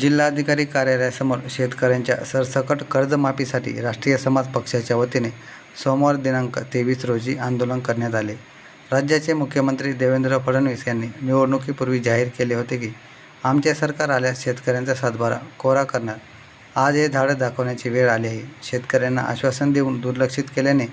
जिल्हाधिकारी कार्यालयासमोर शेतकऱ्यांच्या सरसकट कर्जमाफीसाठी राष्ट्रीय समाज पक्षाच्या वतीने सोमवार दिनांक तेवीस रोजी आंदोलन करण्यात आले. राज्याचे मुख्यमंत्री देवेंद्र फडणवीस यांनी निवडणुकीपूर्वी जाहीर केले होते की आमचे सरकार आल्यास शेतकऱ्यांचा सातबारा कोरा करणार. आज हे धाडं दाखवण्याची वेळ आली आहे. शेतकऱ्यांना आश्वासन देऊन दुर्लक्षित केल्याने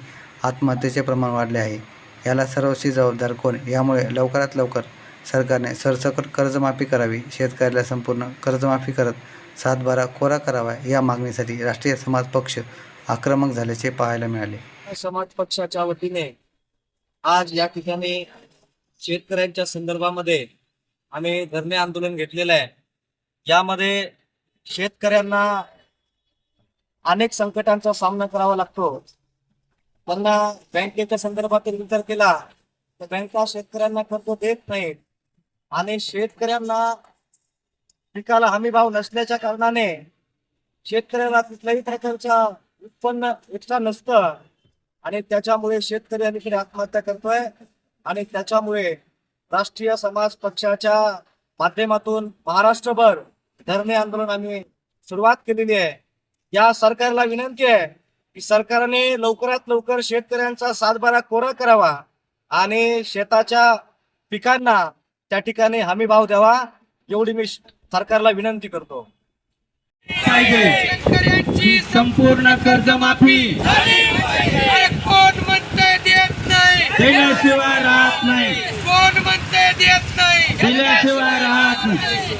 आत्महत्येचे प्रमाण वाढले आहे. याला सर्वस्वी जबाबदार कोण? यामुळे लवकरात लवकर सरकारने सरसकट कर्जमाफी करावी. शेतकऱ्याला संपूर्ण कर्जमाफी करत सातबारा कोरा करावा या मागणीसाठी राष्ट्रीय समाज पक्ष आक्रमक झाल्याचे पाहायला मिळाले. समाज पक्षाच्या वतीने आज या ठिकाणी शेतकऱ्यांच्या संदर्भामध्ये आम्ही धरणे आंदोलन घेतलेलं आहे. यामध्ये शेतकऱ्यांना अनेक संकटांचा सामना करावा लागतो. त्यांना बँकेच्या संदर्भातील विचार केला. तर बँका शेतकऱ्यांना कर्ज देत नाहीत. आणि शेतकऱ्यांना पिकाला हमी भाव नसल्याच्या कारणाने शेतकऱ्याला कुठल्याही प्रकारच्या उत्पन्न एक्स्ट्रा नसतं. आणि त्याच्यामुळे शेतकरी अलीकडे आत्महत्या करतोय. आणि त्याच्यामुळे राष्ट्रीय समाज पक्षाच्या माध्यमातून महाराष्ट्रभर धरणे आंदोलन आम्ही सुरुवात केलेली आहे. या सरकारला विनंती आहे की सरकारने लवकरात लवकर शेतकऱ्यांचा सातबारा कोरा करावा आणि शेताच्या पिकांना त्या ठिकाणी हमी भाव द्यावा एवढी मी सरकारला विनंती करतो. पाहिजे. संपूर्ण कर्जमाफी अरे कोण म्हणतंय देत नाही दिल्याशिवाय राहत नाही. कोण म्हणतंय देत नाही? दिल्याशिवाय राहत नाही.